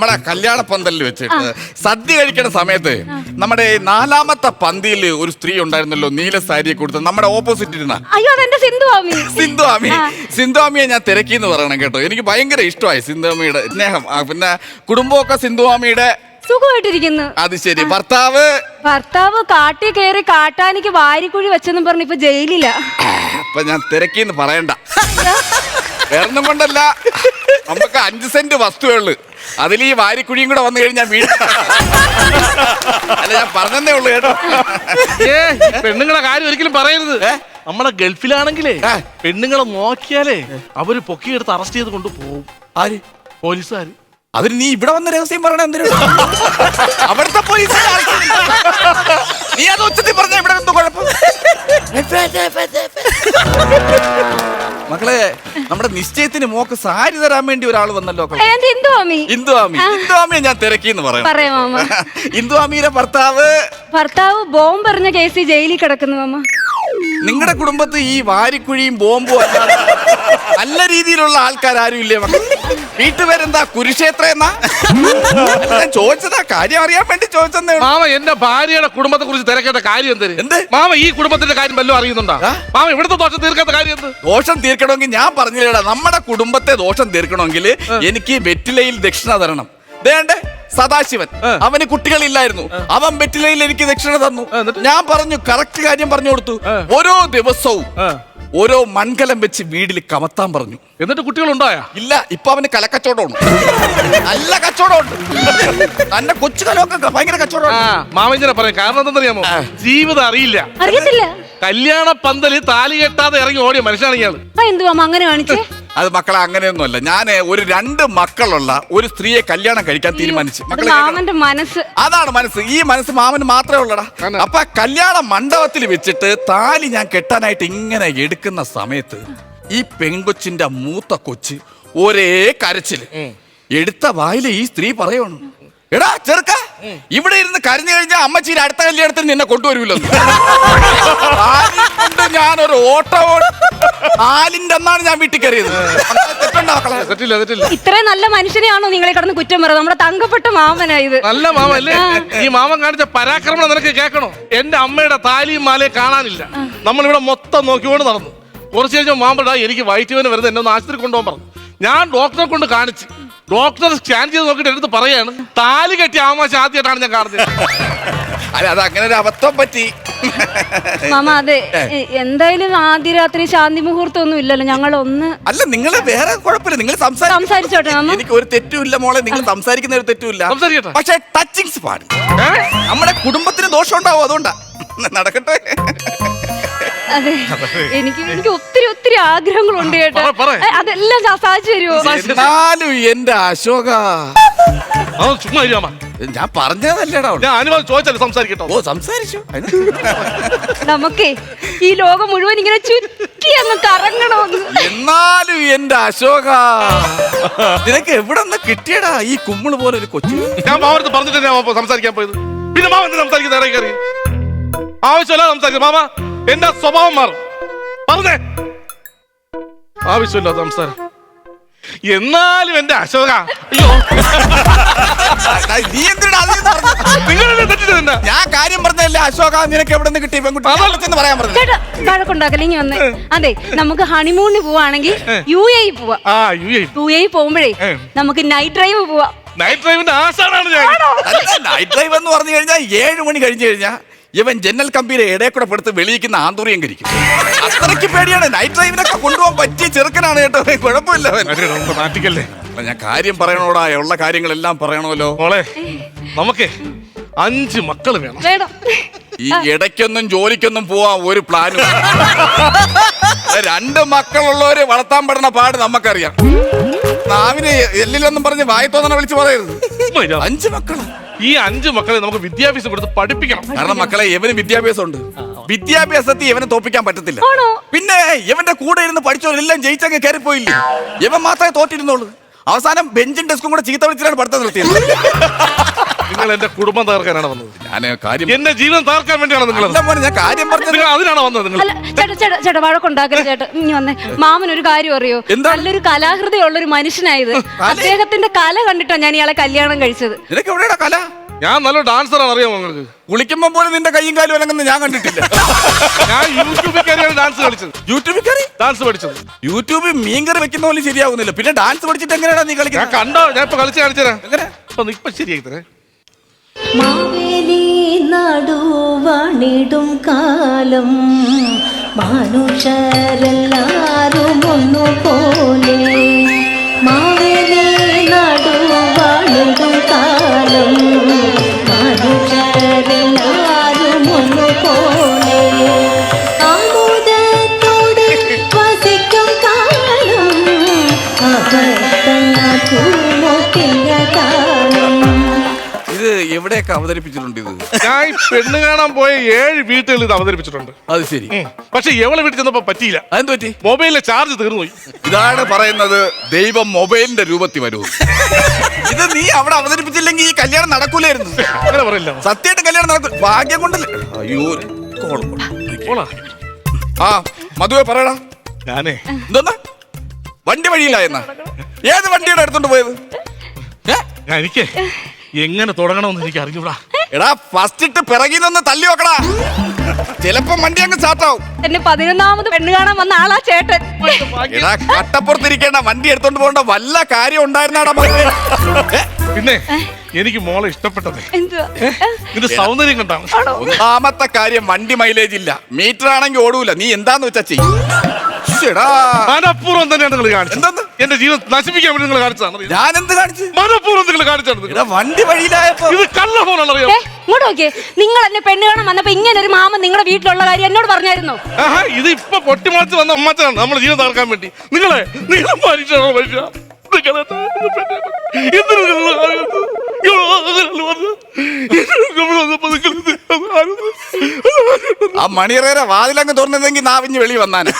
നമ്മുടെ കല്യാണ പന്തലിൽ വെച്ചിട്ട് സദ്യ കഴിക്കുന്ന സമയത്ത് നമ്മുടെ നാലാമത്തെ പന്തിയിൽ ഒരു സ്ത്രീ ഉണ്ടായിരുന്നല്ലോ നീല സാരിയെ കൊടുത്ത് നമ്മുടെ ഓപ്പോസിറ്റ് ഇരുന്ന. അയ്യോ അതെന്റെ സിന്ധു ആമി സിന്ധു ആമി സിന്ധു ആമിയെ ഞാൻ തിരക്കി എന്ന് പറയണം കേട്ടോ. എനിക്ക് ഭയങ്കര ഇഷ്ടമായി സിന്ധുവാമിയുടെ സ്നേഹം. ആ, പിന്നെ കുടുംബമൊക്കെ സിന്ധുവാമിയുടെ സുഖമായിട്ടിരിക്കുന്നു. അത് ശരി. ഭർത്താവ്? ഭർത്താവ് കാട്ടി കയറി കാട്ടാനിക്ക് വാരിക്കുഴി വെച്ചെന്നും പറഞ്ഞ് ഇപ്പൊ ജയിലില്ല അപ്പൊ ഞാൻ തിരക്കിന്ന് പറയണ്ട. വേറൊന്നും കൊണ്ടല്ല. നമുക്ക് അഞ്ച് സെന്റ് വസ്തുവേ ഉള്ളു. അതിൽ ഈ വാരിക്കുഴിയും കൂടെ വന്നു കഴിഞ്ഞാൽ വീട് അല്ല ഞാൻ പറഞ്ഞതേ ഉള്ളു കേട്ടോ. ഏ പെണ്ണുങ്ങളെ കാര്യം ഒരിക്കലും പറയരുത്. നമ്മളെ ഗൾഫിലാണെങ്കിലേ പെണ്ണുങ്ങളെ നോക്കിയാലേ അവർ പൊക്കിയെടുത്ത് അറസ്റ്റ് ചെയ്ത് കൊണ്ടുപോകും. ആര്? പോലീസുകാര്. അതിന് നീ ഇവിടെ വന്ന രഹസ്യം പറയണ എന്തിനാ? അവിടുത്തെ പോലീസ് നീ അത് ഉച്ചത്തിൽ പറഞ്ഞ ഇവിടെ എന്തോ കുഴപ്പം. മക്കളെ നമ്മുടെ നിശ്ചയത്തിന് മോക്ക് സാരി തരാൻ വേണ്ടി ഒരാൾ വന്നല്ലോ ഇന്ദുവാമി സിന്ധു ആമി ഇന്ദു ആമി ഇന്ദു ആമിയെ ഞാൻ തിരക്കി എന്ന് പറയാം ഇന്ദുവാമിയുടെ ഭർത്താവ്? ഭർത്താവ് ബോംബ് എറിഞ്ഞ കേസിൽ ജയിലിൽ കിടക്കുന്നു മാമ. നിങ്ങളുടെ കുടുംബത്ത് ഈ വാരിക്കുഴിയും ബോംബും അല്ല നല്ല രീതിയിലുള്ള ആൾക്കാരും ഇല്ലേ മക്കളെ? വീട്ടുപേരെന്താ കുരുക്ഷേത്ര എന്നാ ഞാൻ ചോദിച്ചതാ കാര്യം അറിയാൻ വേണ്ടി ചോദിച്ചെന്നേ ഉള്ളൂ. മാമ എന്റെ ഭാര്യയുടെ കുടുംബത്തെ കുറിച്ച് തിരക്കേണ്ട കാര്യം എന്തേ എന്ത്? മാമ ഈ കുടുംബത്തിന്റെ കാര്യം വല്ലതും അറിയുന്നുണ്ടോ ആ? മാമ ഇവിടുത്തെ ദോഷം തീർക്കാത്ത കാര്യം എന്ത് ദോഷം തീർക്കണമെങ്കിൽ ഞാൻ പറഞ്ഞില്ലടാ നമ്മുടെ കുടുംബത്തെ ദോഷം തീർക്കണമെങ്കിൽ എനിക്ക് വെറ്റിലയിൽ ദക്ഷിണ തരണം വേണ്ടേ സദാശിവൻ. അവന് കുട്ടികളില്ലായിരുന്നു അവൻ വെറ്റിലയിൽ എനിക്ക് ദക്ഷിണ തന്നു എന്നിട്ട്? ഞാൻ പറഞ്ഞു കറക്റ്റ് കാര്യം പറഞ്ഞു കൊടുത്തു. ഓരോ ദിവസവും. ഓരോ മൺകലം വെച്ച് വീട്ടിൽ കമത്താൻ പറഞ്ഞു. എന്നിട്ട് കുട്ടികളുണ്ടായാ? ഇല്ല ഇപ്പൊ അവന് കലക്കച്ചവടമുണ്ട്. നല്ല കച്ചവടമുണ്ട്. തന്റെ കൊച്ചു കലമൊക്കെ ഭയങ്കര കച്ചവടമാണ്. മാമ ഇങ്ങനെ പറയാം. കാരണം എന്തെന്നറിയാമോ. ജീവിതം അറിയില്ല. അറിയത്തില്ല. കല്യാണ പന്തൽ താലി കെട്ടാതെ ഇറങ്ങി ഓടിയ മനുഷ്യനാണ് ഇയാൾ. ആ എന്തു മാമ അങ്ങനെ കാണിച്ചേ? അത് മക്കളെ അങ്ങനെയൊന്നുമല്ല. ഞാൻ ഒരു രണ്ട് മക്കളുള്ള ഒരു സ്ത്രീയെ കല്യാണം കഴിക്കാൻ തീരുമാനിച്ചു. മക്കളെ മാമന്റെ മനസ്സ്. അതാണ് മനസ്സ്. ഈ മനസ്സ് മാമന് മാത്രമേ ഉള്ളടാ. അപ്പൊ കല്യാണ മണ്ഡപത്തിൽ വെച്ചിട്ട് താലി ഞാൻ കെട്ടാനായിട്ട് ഇങ്ങനെ എടുക്കുന്ന സമയത്ത് ഈ പെൺകൊച്ചിന്റെ മൂത്ത കൊച്ച് ഒരേ കരച്ചിൽ. എടുത്ത വായിൽ ഈ സ്ത്രീ പറയണം. എടാ ചെറുക്ക ഇവിടെ ഇരുന്ന് കരഞ്ഞു കഴിഞ്ഞാൽ അമ്മച്ചീര് അടുത്ത കല്യാണത്തിന് നിന്നെ കൊണ്ടുവരൂല്ലോ ഞാനൊരു ഓട്ടോ ഓടി ആലിന്റെ അന്നാണ് ഞാൻ വീട്ടിൽ കയറിയത്. തെറ്റുണ്ടോ മക്കളെ? തെറ്റില്ല തെറ്റില്ല. ഇത്രയും നല്ല മനുഷ്യനെയാണോ നിങ്ങളെ കടന്ന് കുറ്റം പറയുന്നത്? നമ്മുടെ തങ്കപ്പെട്ട മാമനാ ഇത്. നല്ല മാമ അല്ലേ? ഈ മാമൻ കാണിച്ച പരാക്രമണം നിനക്ക് കേൾക്കണോ? എന്റെ അമ്മയുടെ താലിയും മാലയും കാണാനില്ല. നമ്മളിവിടെ മൊത്തം നോക്കിക്കൊണ്ട് നടന്നു. കുറച്ച് കഴിഞ്ഞാൽ മാമ്പടാ എനിക്ക് വയറ്റുവേന വരുന്നത് എന്നെ ഒന്ന് ആശുപത്രി കൊണ്ടുപോകാൻ പറഞ്ഞു. ഞാൻ ഡോക്ടറെ കൊണ്ട് കാണിച്ച് ഡോക്ടർ സ്കാൻ ചെയ്ത് നോക്കിയിട്ട് എടുത്ത് പറയാണ് താലി കെട്ടി ആമാശ ആദ്യമായിട്ടാണ് ഞാൻ കാണുന്നത്. അല്ല അത് അങ്ങനെ ഒരു അബദ്ധം പറ്റി. മാമ അതെ. എന്തായാലും ആദ്യ രാത്രി ശാന്തി മുഹൂർത്തം ഒന്നും ഇല്ലല്ലോ. ഞങ്ങൾ ഒന്ന് അല്ല നിങ്ങൾ വേറെ കുഴപ്പമില്ല. നിങ്ങൾ സംസാരിച്ചോട്ടെ മാമ. എനിക്ക് ഒരു തെറ്റുമില്ല മോളെ. നിങ്ങൾ സംസാരിക്കുന്ന ഒരു തെറ്റുമില്ല. സംസാരിക്കട്ടെ? പക്ഷെ ടച്ചിങ്സ് പാടി? നമ്മുടെ കുടുംബത്തിന് ദോഷം ഉണ്ടാവും അതുകൊണ്ടാ. നടക്കട്ടെ. അതെ. എനിക്ക് എനിക്ക് ഒത്തിരി ഒത്തിരി ആഗ്രഹങ്ങളുണ്ട് കേട്ടോ അതെല്ലാം ഞാൻ സാധിച്ചു തരുമോ എന്നാലും എന്റെ അശോക. ചുമ്മാ ഞാൻ പറഞ്ഞതല്ലേടാ ഞാനും ഞാൻ അനുവാദം ചോദിച്ചല്ലേ സംസാരിക്കട്ടോ? ഓ സംസാരിച്ചു. നമുക്കേ ഈ ലോകം മുഴുവൻ ഇങ്ങനെ ചുറ്റി അങ്ങ് കറങ്ങണമെന്ന് എന്നാലും എന്റെ അശോക നിനക്ക് എവിടെ നിന്ന് കിട്ടിയടാ ഈ കുമ്മിൾ പോലെ ഒരു കൊച്ചു? ഞാൻ മാമടുത്ത് പറഞ്ഞിട്ട് ഞാൻ മാമ സംസാരിക്കാൻ പോയത്. പിന്നെ മാമ എന്ത് സംസാരിക്കുന്ന ഇടയിൽ കയറി? ആവശ്യമില്ല സംസാരിക്കും. മാമ എന്റെ സ്വഭാവം മാറും. പറഞ്ഞേ. ആവശ്യമില്ല സംസാരം. എന്നാലും എന്റെ അശോക അയ്യോ. നീ എന്തിനാ ഞാൻ കാര്യം പറഞ്ഞതല്ലേ അശോക നിനക്ക് എവിടെ നിന്ന് കിട്ടി? പെൺകുട്ടി. പറയാൻ പറഞ്ഞു ചേട്ടാ ഇനി വന്നേ. അതെ നമുക്ക് ഹണിമൂണിന് പോവാണെങ്കിൽ യു എ പോവാ. ആ യു എ യു എ പോകുമ്പോഴേ നമുക്ക് നൈറ്റ് ഡ്രൈവ് പോവാ. നൈറ്റ് ഡ്രൈവിന്റെ ആശാനാണ് ഞാൻ. നൈറ്റ് ഡ്രൈവ് എന്ന് പറഞ്ഞു കഴിഞ്ഞാൽ ഏഴ് മണി കഴിഞ്ഞു കഴിഞ്ഞാൽ ഇവൻ ജനൽ കമ്പിയിലെ ഇടയിൽ കൂടെ പെടുത്ത് വെളിയിക്കുന്ന ആന്തൂറിയം കരിക്കും അത്രയ്ക്ക് പേടിയാണ്. നൈറ്റ് ഡ്രൈവിനൊക്കെ കൊണ്ടുപോകാൻ പറ്റിയ ചെറുക്കനാണ് കേട്ടോ. കുഴപ്പമില്ല അവൻ. ഞാൻ കാര്യം പറയണോടാ. ഉള്ള കാര്യങ്ങളെല്ലാം പറയണമല്ലോ. മോളെ നമുക്ക് അഞ്ച് മക്കൾ വേണം. വേണം. ഈ ഇടയ്ക്കൊന്നും ജോലിക്കൊന്നും പോവാ ഒരു പ്ലാനും. രണ്ട് മക്കളുള്ളവര് വളർത്താൻ പെടുന്ന പാട് നമുക്കറിയാം. നാവിനെ എല്ലിലൊന്നും പറഞ്ഞ് വായത്തോന്നെ വിളിച്ച് പറയരുത്. അഞ്ച് മക്കൾ. ഈ അഞ്ച് മക്കളെ നമുക്ക് വിദ്യാഭ്യാസം കൊടുത്ത് പഠിപ്പിക്കണം. കാരണം മക്കളെ ഇവന് വിദ്യാഭ്യാസം ഉണ്ട് വിദ്യാഭ്യാസത്തിൽ ഇവനെ തോപ്പിക്കാൻ പറ്റത്തില്ല. പിന്നെ ഇവന്റെ കൂടെ ഇരുന്ന് പഠിച്ചവരെല്ലാം ജയിച്ചങ്ങ് കയറിപ്പോയില്ലേ? ഇവൻ മാത്രമേ തോറ്റിരുന്നുള്ളൂ. അവസാനം ബെഞ്ചും ഡെസ്കും കൂടെ ചീത്ത വിളിച്ചിട്ടാണ് പഠിത്തം നിർത്തിയത്. നിങ്ങൾ എന്റെ കുടുംബം തകർക്കാനാണ് വന്നത്. ഞാൻ കാര്യം എന്റെ ജീവൻ തകർക്കാൻ വേണ്ടിയാണ് നിങ്ങൾ അല്ല മോനെ ഞാൻ കാര്യം പറഞ്ഞത് നിങ്ങൾ അതിനാണ് വന്നത് നിങ്ങൾ? അല്ല ചേട്ടാ ചേട്ടാ ചേട്ടാ വഴക്കുണ്ടാക്കരുത് ചേട്ടാ. ഇനി വന്നേ. മാമൻ ഒരു കാര്യം അറിയോ? എന്താ? നല്ലൊരു കലാഹൃദയുള്ള ഒരു മനുഷ്യനായത് അദ്ദേഹത്തിന്റെ കല കണ്ടിട്ടാണ് ഞാൻ ഇയാളെ കല്യാണം കഴിച്ചത്. നിനക്ക് എവിടെയാ കല? ഞാൻ നല്ല ഡാൻസറാണ് അറിയാമോ നിങ്ങൾക്ക്? കുളിക്കുമ്പോ പോലും നിന്റെ കൈയും കാലും അലങ്ങുന്ന ഞാൻ കണ്ടിട്ടില്ല. ഞാൻ യൂട്യൂബിൽ കയറിയാണ് ഡാൻസ് കളിച്ചത്. യൂട്യൂബിൽ കയറി? ഡാൻസ് പഠിച്ചത്. യൂട്യൂബിൽ മീൻകറി വെക്കുന്ന പോലും ശരിയാവുന്നില്ല. പിന്നെ ഡാൻസ് പഠിച്ചിട്ട് എങ്ങനെയാടാ നീ ഞാൻ കളിക്കുന്നത് കണ്ടോ? ഞാൻ ഇപ്പൊ കളിച്ച് കാണിച്ചുതരാം. എങ്ങനെ? ഇപ്പൊ നി- ഇപ്പൊ ശരിയായി തരേ. മാവേലി നടുവണിടും കാലം. മനുഷ്യരെല്ലാരും ഒന്നുപോലെ മാവേലി നടുവണിടും കാലം. മനുഷ്യരെല്ലാരും വസിക്കും കാലം. അകത്തങ്ങ എവിടെയൊക്കെ അവതരിപ്പിച്ചിട്ടുണ്ട് ഇത്? ഞാൻ ഈ പെണ്ണ് കാണാൻ പോയ ഏഴ് വീട്ടുകളിൽ ഇത് അവതരിപ്പിച്ചിട്ടുണ്ട്. അത് ശരി. ഉം. പക്ഷെ എവളെ വീട്ടിൽ ചെന്നപ്പോ പറ്റിയില്ല. അതെന്ത് പറ്റി? മൊബൈലിലെ ചാർജ് തീർന്നുപോയി. ഇതാണ് പറയുന്നത് ദൈവം മൊബൈലിന്റെ രൂപത്തിൽ വരൂ. ഇത് നീ അവിടെ അവതരിപ്പിച്ചില്ലെങ്കിൽ ഈ കല്യാണം നടക്കൂലായിരുന്നു. അങ്ങനെ പറയില്ല. സത്യമായിട്ട് കല്യാണം നടക്കും. ഭാഗ്യം കൊണ്ടല്ലേ? അയ്യോ കോൾ ആ മധുവെ പറയടാ. ഞാനേ. എന്തോന്നാ വണ്ടി വഴിയില്ലായെന്ന ഏത് വണ്ടിയുടെ എടുത്തോണ്ട് പോയത്? ഏ? ഞാൻ എനിക്ക് എങ്ങനെ തുടങ്ങണമെന്ന് എനിക്ക് അറിഞ്ഞൂടാ. എടാ ഫസ്റ്റ് ഇട്ട് പിറകിൽ നിന്ന് തല്ലി വെക്കടാ. ചിലപ്പോ വണ്ടി അങ്ങ് സ്റ്റാർട്ടാവും എന്നെ പതിനൊന്നാമത് പെണ്ണ് കാണാൻ വന്ന ആളാ ചേട്ടൻ. എടാ കട്ടപ്പുറത്തിരിക്കേണ്ട വണ്ടി എടുത്തോണ്ട് പോകേണ്ട വല്ല കാര്യം ഉണ്ടായിരുന്നാടാ മകളെ പിന്നെ എനിക്ക് മോളെ ഇഷ്ടപ്പെട്ടത്. ഇത് നിന്റെ സൗന്ദര്യം കണ്ടാണ്. ഒന്നാമത്തെ കാര്യം വണ്ടി മൈലേജ് ഇല്ല. മീറ്റർ ആണെങ്കിൽ ഓടൂല. നീ എന്താന്ന് വെച്ചാ ചെയ്യും. മനഃപൂർവം തന്നെയാണ് നിങ്ങൾ കാണിച്ചത്. എന്തെന്ന്? എന്റെ ജീവൻ നശിപ്പിക്കാൻ വേണ്ടി നിങ്ങൾ കാണിച്ചതാണ് ഞാൻ എന്ത് കാണിച്ചു? മനഃപൂർവം നിങ്ങൾ കാണിച്ചതാണ്. വണ്ടി വഴിയിലായപ്പോ ഇത് കള്ള ഫോണാണ് അറിയാം? ഇങ്ങോട്ട് നോക്കിയേ. നിങ്ങൾ എന്നെ പെണ്ണ് കാണാൻ വന്നപ്പോ ഇങ്ങനെ ഒരു മാമ നിങ്ങളുടെ വീട്ടിലുള്ള കാര്യം എന്നോട് പറഞ്ഞായിരുന്നു. ഇത് ഇപ്പൊ പൊട്ടിമുളച്ച് വന്ന അമ്മച്ചാണ് നമ്മുടെ ജീവൻ തകർക്കാൻ വേണ്ടി. നിങ്ങളെ നിങ്ങളെ മനുഷ്യരാണോ മനുഷ്യ? നിങ്ങളെ എന്തിനു നിങ്ങൾ ആ മണിയറേറെ വാതിലങ്ങ് തുറന്നിരുന്നെങ്കിൽ നാവിഞ്ഞ് വെളി വന്നാനെ.